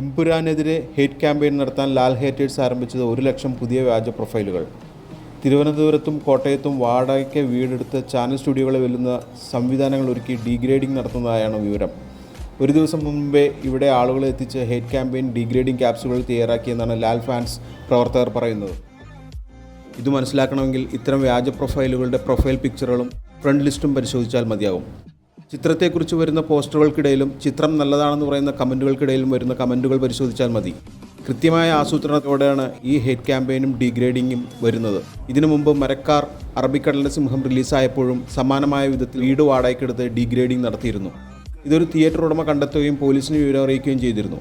എംപുരാനെതിരെ hate campaign നടത്താൻ Lal haters ആരംഭിച്ചത് ഒരു ലക്ഷം പുതിയ വ്യാജ പ്രൊഫൈലുകൾ. തിരുവനന്തപുരത്തും കോട്ടയത്തും വാടകയ്ക്ക് വീടെടുത്ത് ചാനൽ സ്റ്റുഡിയോകളെ വെല്ലുന്ന സംവിധാനങ്ങൾ ഒരുക്കി ഡീഗ്രേഡിംഗ് നടത്തുന്നതായാണ് വിവരം. ഒരു ദിവസം മുമ്പേ ഇവിടെ ആളുകളെ എത്തിച്ച് ഹേറ്റ് ക്യാമ്പയിൻ ഡീഗ്രേഡിംഗ് ക്യാപ്സുകൾ തയ്യാറാക്കിയെന്നാണ് ലാൽ ഫാൻസ് പ്രവർത്തകർ പറയുന്നത്. ഇത് മനസ്സിലാക്കണമെങ്കിൽ ഇത്തരം വ്യാജ പ്രൊഫൈലുകളുടെ പ്രൊഫൈൽ പിക്ചറുകളും ഫ്രണ്ട് ലിസ്റ്റും പരിശോധിച്ചാൽ മതിയാകും. ചിത്രത്തെക്കുറിച്ച് വരുന്ന പോസ്റ്ററുകൾക്കിടയിലും ചിത്രം നല്ലതാണെന്ന് പറയുന്ന കമന്റുകൾക്കിടയിലും വരുന്ന കമന്റുകൾ പരിശോധിച്ചാൽ മതി. കൃത്യമായ ആസൂത്രണത്തോടെയാണ് ഈ ഹേറ്റ് ക്യാമ്പയിനും ഡീഗ്രേഡിങ്ങും വരുന്നത്. ഇതിനു മുമ്പ് മരക്കാർ അറബിക്കടലിന്റെ സിംഹം റിലീസായപ്പോഴും സമാനമായ വിധത്തിൽ വീട് വാടകയ്ക്കെടുത്ത് ഡീഗ്രേഡിംഗ് നടത്തിയിരുന്നു. ഇതൊരു തിയേറ്റർ ഉടമ കണ്ടെത്തുകയും പോലീസിന് വിവരം അറിയിക്കുകയും ചെയ്തിരുന്നു.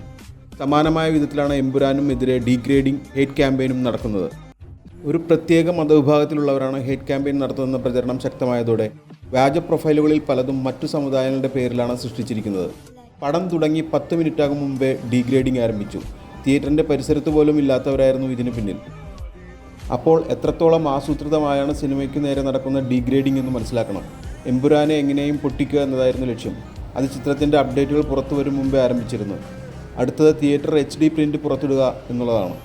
സമാനമായ വിധത്തിലാണ് എമ്പുരാനും എതിരെ ഡീഗ്രേഡിംഗ് ഹേറ്റ് ക്യാമ്പയിനും നടക്കുന്നത്. ഒരു പ്രത്യേക മതവിഭാഗത്തിലുള്ളവരാണ് ഹേറ്റ് ക്യാമ്പയിൻ നടത്തുന്ന പ്രചരണം ശക്തമായതോടെ വ്യാജ പ്രൊഫൈലുകളിൽ പലതും മറ്റു സമുദായങ്ങളുടെ പേരിലാണ് സൃഷ്ടിച്ചിരിക്കുന്നത്. പടം തുടങ്ങി പത്ത് മിനിറ്റാകും മുമ്പേ ഡീഗ്രേഡിംഗ് ആരംഭിച്ചു. തിയേറ്ററിന്റെ പരിസരത്ത് പോലും ഇല്ലാത്തവരായിരുന്നു ഇതിന് പിന്നിൽ. അപ്പോൾ എത്രത്തോളം ആസൂത്രിതമായാണ് സിനിമയ്ക്ക് നേരെ നടക്കുന്ന ഡീഗ്രേഡിംഗ് എന്ന് മനസ്സിലാക്കണം. എമ്പുരാനെ എങ്ങനെയും പൊട്ടിക്കുക എന്നതായിരുന്നു ലക്ഷ്യം. അത് ചിത്രത്തിന്റെ അപ്ഡേറ്റുകൾ പുറത്തു വരും മുമ്പേ ആരംഭിച്ചിരുന്നു. അടുത്തത് തിയേറ്റർ എച്ച് ഡി പ്രിന്റ് പുറത്തിടുക എന്നുള്ളതാണ്.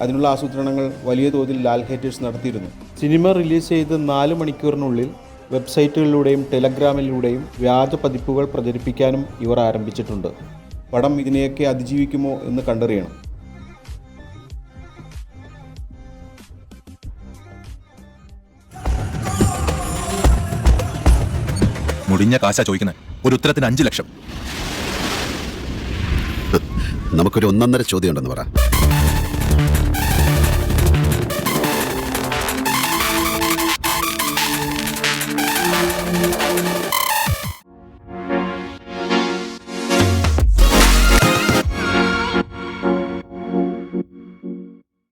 അതിനുള്ള ആസൂത്രണങ്ങൾ വലിയ തോതിൽ ലാൽ ഹേറ്റേഴ്സ് നടത്തിയിരുന്നു. സിനിമ റിലീസ് ചെയ്ത് നാല് മണിക്കൂറിനുള്ളിൽ വെബ്സൈറ്റുകളിലൂടെയും ടെലഗ്രാമിലൂടെയും വ്യാജ പതിപ്പുകൾ പ്രചരിപ്പിക്കാനും ഇവർ ആരംഭിച്ചിട്ടുണ്ട്. പടം ഇതിനെയൊക്കെ അതിജീവിക്കുമോ എന്ന് കണ്ടറിയണം. മുടിഞ്ഞ കാശാ ചോദിക്കുന്നത് ഒരു ഉത്തരത്തിന് അഞ്ചു ലക്ഷം. നമുക്കൊരു ഒന്നൊന്നര ചോദ്യം ഉണ്ടെന്ന് പറ.